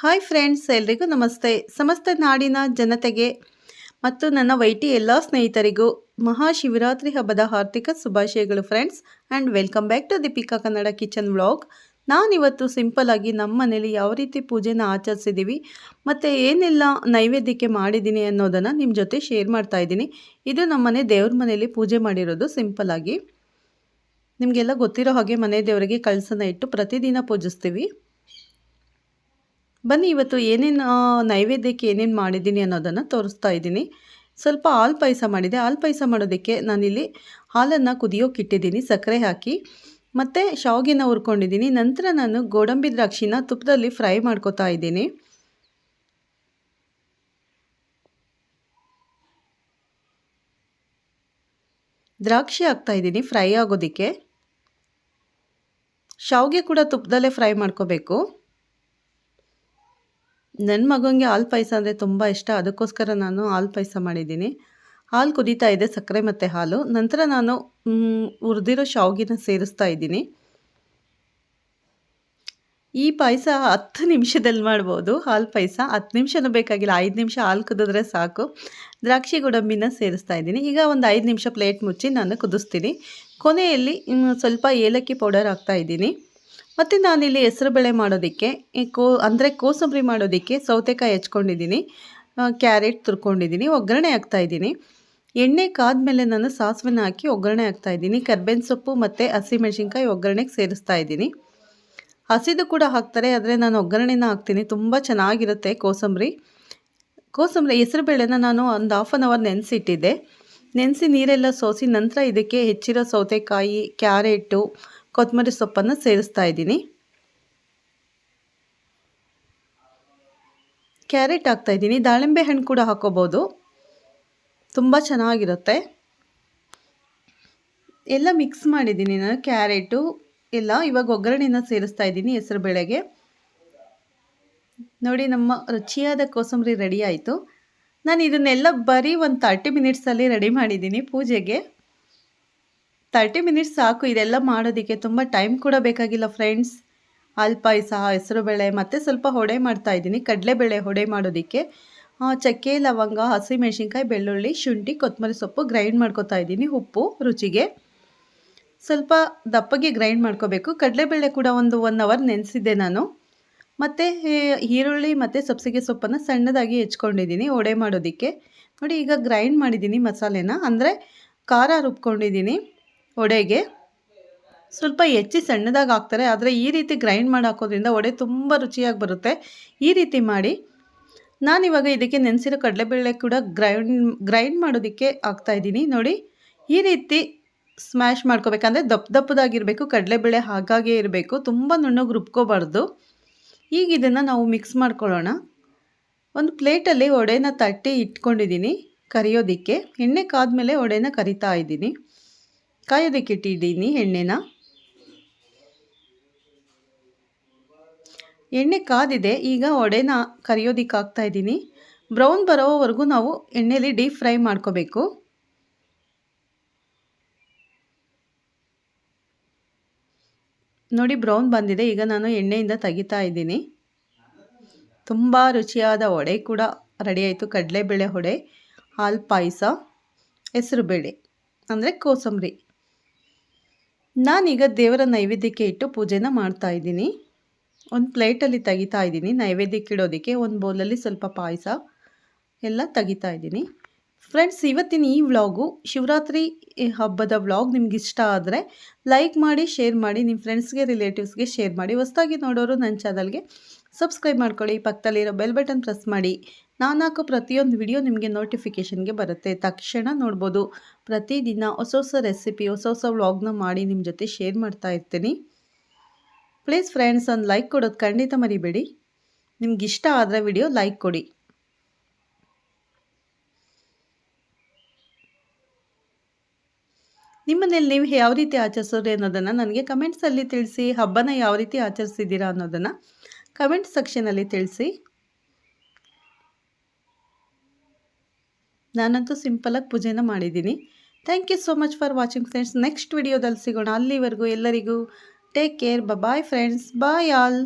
Hi friends ಎಲ್ರಿಗೂ ನಮಸ್ತೆ. ಸಮಸ್ತ ನಾಡಿನ ಜನತೆಗೆ ಮತ್ತು ನನ್ನ ವೈಟಿ ಎಲ್ಲ ಸ್ನೇಹಿತರಿಗೂ ಮಹಾಶಿವರಾತ್ರಿ ಹಬ್ಬದ ಹಾರ್ದಿಕ ಶುಭಾಶಯಗಳು friends and welcome back to Deepika Kannada kitchen vlog ನಾನಿವತ್ತು ಸಿಂಪಲ್ ಆಗಿ ನಮ್ಮ ಮನೇಲಿ ಯಾವ ರೀತಿ ಪೂಜೆನ ಆಚರಿಸಿದ್ದೀವಿ ಮತ್ತು ಏನೆಲ್ಲ ನೈವೇದ್ಯಕ್ಕೆ ಮಾಡಿದ್ದೀನಿ ಅನ್ನೋದನ್ನು ನಿಮ್ಮ ಜೊತೆ ಶೇರ್ ಮಾಡ್ತಾ ಇದ್ದೀನಿ. ಇದು ನಮ್ಮ ಮನೆ ದೇವ್ರ ಮನೆಯಲ್ಲಿ ಪೂಜೆ ಮಾಡಿರೋದು ಸಿಂಪಲ್ ಆಗಿ. ನಿಮಗೆಲ್ಲ ಗೊತ್ತಿರೋ ಹಾಗೆ ಮನೆ ದೇವರಿಗೆ ಕಳಸನ ಇಟ್ಟು ಪ್ರತಿದಿನ ಪೂಜಿಸ್ತೀವಿ. ಬನ್ನಿ, ಇವತ್ತು ಏನೇನು ನೈವೇದ್ಯಕ್ಕೆ ಏನೇನು ಮಾಡಿದ್ದೀನಿ ಅನ್ನೋದನ್ನು ತೋರಿಸ್ತಾ ಇದ್ದೀನಿ. ಸ್ವಲ್ಪ ಹಾಲು ಪಾಯಸ ಮಾಡಿದೆ. ಹಾಲು ಪಾಯಸ ಮಾಡೋದಕ್ಕೆ ನಾನಿಲ್ಲಿ ಹಾಲನ್ನು ಕುದಿಯೋಕೆ ಇಟ್ಟಿದ್ದೀನಿ, ಸಕ್ಕರೆ ಹಾಕಿ. ಮತ್ತು ಶಾವಿಗೆನ ಹುರ್ಕೊಂಡಿದ್ದೀನಿ. ನಂತರ ನಾನು ಗೋಡಂಬಿ ದ್ರಾಕ್ಷಿನ ತುಪ್ಪದಲ್ಲಿ ಫ್ರೈ ಮಾಡ್ಕೋತಾ ಇದ್ದೀನಿ. ದ್ರಾಕ್ಷಿ ಹಾಕ್ತಾ ಇದ್ದೀನಿ ಫ್ರೈ ಆಗೋದಕ್ಕೆ. ಶಾವಿಗೆ ಕೂಡ ತುಪ್ಪದಲ್ಲೇ ಫ್ರೈ ಮಾಡ್ಕೋಬೇಕು. ನನ್ನ ಮಗನಿಗೆ ಹಾಲು ಪಾಯಸ ಅಂದರೆ ತುಂಬ ಇಷ್ಟ. ಅದಕ್ಕೋಸ್ಕರ ನಾನು ಹಾಲು ಪಾಯಸ ಮಾಡಿದ್ದೀನಿ. ಹಾಲು ಕುದೀತಾ ಇದೆ ಸಕ್ಕರೆ ಮತ್ತು ಹಾಲು. ನಂತರ ನಾನು ಹುರಿದಿರೋ ಶಾವಿಗೆನ ಸೇರಿಸ್ತಾ ಇದ್ದೀನಿ. ಈ ಪಾಯಸ ಹತ್ತು ನಿಮಿಷದಲ್ಲಿ ಮಾಡ್ಬೋದು, ಹಾಲು ಪಾಯಸ. ಹತ್ತು ನಿಮಿಷನೂ ಬೇಕಾಗಿಲ್ಲ. ಐದು ನಿಮಿಷ ಹಾಲು ಕುದಿದ್ರೆ ಸಾಕು. ದ್ರಾಕ್ಷಿ ಗೋಡಂಬಿನ ಸೇರಿಸ್ತಾ ಇದ್ದೀನಿ. ಈಗ ಒಂದು ಐದು ನಿಮಿಷ ಪ್ಲೇಟ್ ಮುಚ್ಚಿ ನಾನು ಕುದಿಸ್ತೀನಿ. ಕೊನೆಯಲ್ಲಿ ಸ್ವಲ್ಪ ಏಲಕ್ಕಿ ಪೌಡರ್ ಹಾಕ್ತಾ ಇದ್ದೀನಿ. ಮತ್ತು ನಾನಿಲ್ಲಿ ಬೇಳೆ ಮಾಡೋದಕ್ಕೆ ಕೋ, ಅಂದರೆ ಕೋಸಂಬರಿ ಮಾಡೋದಕ್ಕೆ ಸೌತೆಕಾಯಿ ಹೆಚ್ಕೊಂಡಿದ್ದೀನಿ ಕ್ಯಾರೆಟ್ ತುರ್ಕೊಂಡಿದ್ದೀನಿ, ಒಗ್ಗರಣೆ ಹಾಕ್ತಾಯಿದ್ದೀನಿ ಎಣ್ಣೆ ಕಾದ್ಮೇಲೆ ನಾನು ಸಾಸಿವೆನ ಹಾಕಿ ಒಗ್ಗರಣೆ ಹಾಕ್ತಾಯಿದ್ದೀನಿ ಕರ್ಬೇವಿನ ಸೊಪ್ಪು ಮತ್ತು ಹಸಿಮೆಣ್ಸಿನ್ಕಾಯಿ ಒಗ್ಗರಣೆಗೆ ಸೇರಿಸ್ತಾ ಇದ್ದೀನಿ. ಹಸಿದು ಕೂಡ ಹಾಕ್ತಾರೆ, ಆದರೆ ನಾನು ಒಗ್ಗರಣೆನ ಹಾಕ್ತೀನಿ. ತುಂಬ ಚೆನ್ನಾಗಿರುತ್ತೆ ಕೋಸಂಬರಿ. ಕೋಸಂಬರಿ ಬೇಳೆನ ನಾನು ಒಂದು ಹಾಫ್ ಆನ್ ಅವರ್ ನೆನೆಸಿಟ್ಟಿದ್ದೆ. ನೆನೆಸಿ ನೀರೆಲ್ಲ ಸೋಸಿ ನಂತರ ಇದಕ್ಕೆ ಹೆಚ್ಚಿರೋ ಸೌತೆಕಾಯಿ, ಕ್ಯಾರೆಟು ಕೊತ್ತಂಬರಿ ಸೊಪ್ಪನ್ನು ಸೇರಿಸ್ತಾ ಇದ್ದೀನಿ. ಕ್ಯಾರೆಟ್ ಹಾಕ್ತಾ ಇದ್ದೀನಿ. ದಾಳಿಂಬೆ ಹಣ್ಣು ಕೂಡ ಹಾಕೋಬೋದು. ತುಂಬ ಚೆನ್ನಾಗಿರುತ್ತೆ. ಎಲ್ಲ ಮಿಕ್ಸ್ ಮಾಡಿದ್ದೀನಿ ನಾನು, ಕ್ಯಾರೆಟು, ಎಲ್ಲ ಇವಾಗ ಒಗ್ಗರಣೆನ ಸೇರಿಸ್ತಾ ಇದ್ದೀನಿ ಹೆಸರು ಬೇಳೆಗೆ. ನೋಡಿ, ನಮ್ಮ ರುಚಿಯಾದ ಕೋಸಂಬರಿ ರೆಡಿ ಆಯಿತು. ನಾನು ಇದನ್ನೆಲ್ಲ ಬರೀ ಒಂದು ತರ್ಟಿ ಮಿನಿಟ್ಸಲ್ಲಿ ರೆಡಿ ಮಾಡಿದ್ದೀನಿ ಪೂಜೆಗೆ. ತರ್ಟಿ ಮಿನಿಟ್ಸ್ ಸಾಕು, ಇದೆಲ್ಲ ಮಾಡೋದಕ್ಕೆ ತುಂಬ ಟೈಮ್ ಕೂಡ ಬೇಕಾಗಿಲ್ಲ ಫ್ರೆಂಡ್ಸ್ ಅಲ್ಪಾಯಸ, ಹೆಸರುಬೇಳೆ, ಮತ್ತು ಸ್ವಲ್ಪ ಹೊಡೆ ಮಾಡ್ತಾಯಿದ್ದೀನಿ ಕಡಲೆಬೇಳೆ ಹೊಡೆ ಮಾಡೋದಕ್ಕೆ. ಚಕ್ಕೆ, ಲವಂಗ ಹಸಿಮೆಣ್ಸಿನ್ಕಾಯಿ ಬೆಳ್ಳುಳ್ಳಿ, ಶುಂಠಿ, ಕೊತ್ತಂಬರಿ ಸೊಪ್ಪು ಗ್ರೈಂಡ್ ಮಾಡ್ಕೊತಾ ಇದ್ದೀನಿ, ಉಪ್ಪು, ರುಚಿಗೆ. ಸ್ವಲ್ಪ ದಪ್ಪಗೆ ಗ್ರೈಂಡ್ ಮಾಡ್ಕೋಬೇಕು. ಕಡಲೆಬೇಳೆ ಕೂಡ ಒಂದು ಒನ್ ಅವರ್ ನೆನೆಸಿದ್ದೆ ನಾನು. ಮತ್ತು ಈರುಳ್ಳಿ ಮತ್ತು ಸಬ್ಸಿಗೆ ಸೊಪ್ಪನ್ನು ಸಣ್ಣದಾಗಿ ಹೆಚ್ಕೊಂಡಿದ್ದೀನಿ ಒಡೆ ಮಾಡೋದಕ್ಕೆ. ನೋಡಿ, ಈಗ ಗ್ರೈಂಡ್ ಮಾಡಿದ್ದೀನಿ ಮಸಾಲೆನ. ಅಂದರೆ ಖಾರ ರುಬ್ಕೊಂಡಿದ್ದೀನಿ. ಒಡೆಗೆ ಸ್ವಲ್ಪ ಹೆಚ್ಚಿ ಸಣ್ಣದಾಗಿ ಹಾಕ್ತಾರೆ. ಆದರೆ ಈ ರೀತಿ ಗ್ರೈಂಡ್ ಮಾಡಿ ಹಾಕೋದ್ರಿಂದ ಒಡೆ ತುಂಬ ರುಚಿಯಾಗಿ ಬರುತ್ತೆ. ಈ ರೀತಿ ಮಾಡಿ ನಾನಿವಾಗ ಇದಕ್ಕೆ ನೆನೆಸಿರೋ ಕಡಲೆಬೇಳೆ ಕೂಡ ಗ್ರೈಂಡ್ ಗ್ರೈಂಡ್ ಮಾಡೋದಕ್ಕೆ ಹಾಕ್ತಾಯಿದ್ದೀನಿ ನೋಡಿ, ಈ ರೀತಿ ಸ್ಮ್ಯಾಶ್ ಮಾಡ್ಕೋಬೇಕಂದ್ರೆ ದಪ್ಪ ದಪ್ಪದಾಗಿರಬೇಕು, ಕಡಲೆಬೇಳೆ ಹಾಗಾಗೇ ಇರಬೇಕು. ತುಂಬ ನುಣ್ಣಗೆ ರುಬ್ಕೋಬಾರ್ದು. ಈಗ ಇದನ್ನು ನಾವು ಮಿಕ್ಸ್ ಮಾಡ್ಕೊಳ್ಳೋಣ. ಒಂದು ಪ್ಲೇಟಲ್ಲಿ ಒಡೆನ ತಟ್ಟಿ ಇಟ್ಕೊಂಡಿದ್ದೀನಿ ಕರಿಯೋದಕ್ಕೆ. ಎಣ್ಣೆ ಕಾದ ಮೇಲೆ ಒಡೆನ ಕರಿತಾ ಇದ್ದೀನಿ. ಕಾಯೋದಕ್ಕೆ ಇಟ್ಟಿದ್ದೀನಿ ಎಣ್ಣೆನ. ಎಣ್ಣೆ ಕಾದಿದೆ, ಈಗ ಒಡೆನ ಕರಿಯೋದಕ್ಕೆ ಹಾಕ್ತಾ ಇದ್ದೀನಿ. ಬ್ರೌನ್ ಬರೋವರೆಗೂ ನಾವು ಎಣ್ಣೆಲಿ ಡೀಪ್ ಫ್ರೈ ಮಾಡ್ಕೋಬೇಕು. ನೋಡಿ ಬ್ರೌನ್ ಬಂದಿದೆ, ಈಗ ನಾನು ಎಣ್ಣೆಯಿಂದ ತೆಗಿತಾ ಇದ್ದೀನಿ. ತುಂಬ ರುಚಿಯಾದ ವಡೆ ಕೂಡ ರೆಡಿ ಆಯಿತು, ಕಡಲೆಬೇಳೆ ಹೊಡೆ ಹಾಲು ಪಾಯಸ, ಹೆಸರುಬೇಳೆ, ಅಂದರೆ ಕೋಸಂಬರಿ. ನಾನೀಗ ದೇವರ ನೈವೇದ್ಯಕ್ಕೆ ಇಟ್ಟು ಪೂಜೆನ ಮಾಡ್ತಾ ಇದ್ದೀನಿ. ಒಂದು ಪ್ಲೇಟಲ್ಲಿ ತೆಗಿತಾ ಇದ್ದೀನಿ. ನೈವೇದ್ಯಕ್ಕೆ ಇಡೋದಕ್ಕೆ ಒಂದು ಬೌಲಲ್ಲಿ ಸ್ವಲ್ಪ ಪಾಯಸ ಎಲ್ಲ ತೆಗಿತಾ ಇದ್ದೀನಿ. ಫ್ರೆಂಡ್ಸ್ ಇವತ್ತಿನ ಈ ವ್ಲಾಗು ಶಿವರಾತ್ರಿ ಹಬ್ಬದ ವ್ಲಾಗ್ ನಿಮ್ಗೆ ಇಷ್ಟ ಆದರೆ ಲೈಕ್ ಮಾಡಿ ಶೇರ್ ಮಾಡಿ ನಿಮ್ಮ ಫ್ರೆಂಡ್ಸ್ಗೆ ರಿಲೇಟಿವ್ಸ್ಗೆ ಶೇರ್ ಮಾಡಿ. ಹೊಸ್ದಾಗಿ ನೋಡೋರು ನನ್ನ ಚಾನಲ್ಗೆ ಸಬ್ಸ್ಕ್ರೈಬ್ ಮಾಡ್ಕೊಳ್ಳಿ. ಪಕ್ಕದಲ್ಲಿರೋ ಬೆಲ್ ಬಟನ್ ಪ್ರೆಸ್ ಮಾಡಿ. ನಾನು ಹಾಕೋ ಪ್ರತಿಯೊಂದು ವಿಡಿಯೋ ನಿಮಗೆ ನೋಟಿಫಿಕೇಷನ್ಗೆ ಬರುತ್ತೆ. ತಕ್ಷಣ ನೋಡ್ಬೋದು. ಪ್ರತಿದಿನ ಹೊಸ ಹೊಸ ರೆಸಿಪಿ ಹೊಸ ಹೊಸ ವ್ಲಾಗ್ನ ಮಾಡಿ ನಿಮ್ಮ ಜೊತೆ ಶೇರ್ ಮಾಡ್ತಾ ಇರ್ತೀನಿ. ಪ್ಲೀಸ್ ಫ್ರೆಂಡ್ಸ್ ಒಂದು ಲೈಕ್ ಕೊಡೋದು ಖಂಡಿತ ಮರಿಬೇಡಿ. ನಿಮ್ಗೆ ಇಷ್ಟ ಆದರೆ ವಿಡಿಯೋ ಲೈಕ್ ಕೊಡಿ. ನಿಮ್ಮನೇಲಿ ನೀವು ಯಾವ ರೀತಿ ಆಚರಿಸೋದು ಅನ್ನೋದನ್ನು ನನಗೆ ಕಮೆಂಟ್ಸಲ್ಲಿ ತಿಳಿಸಿ. ಹಬ್ಬನ ಯಾವ ರೀತಿ ಆಚರಿಸಿದ್ದೀರಾ ಅನ್ನೋದನ್ನು ಕಮೆಂಟ್ ಸೆಕ್ಷನಲ್ಲಿ ತಿಳಿಸಿ. ನಾನಂತೂ ಸಿಂಪಲಾಗಿ ಪೂಜೆನ ಮಾಡಿದ್ದೀನಿ. Thank you so much for watching friends. Next ವಿಡಿಯೋದಲ್ಲಿ ಸಿಗೋಣ. ಅಲ್ಲಿವರೆಗೂ ಎಲ್ಲರಿಗೂ take care. Bye friends. Bye all.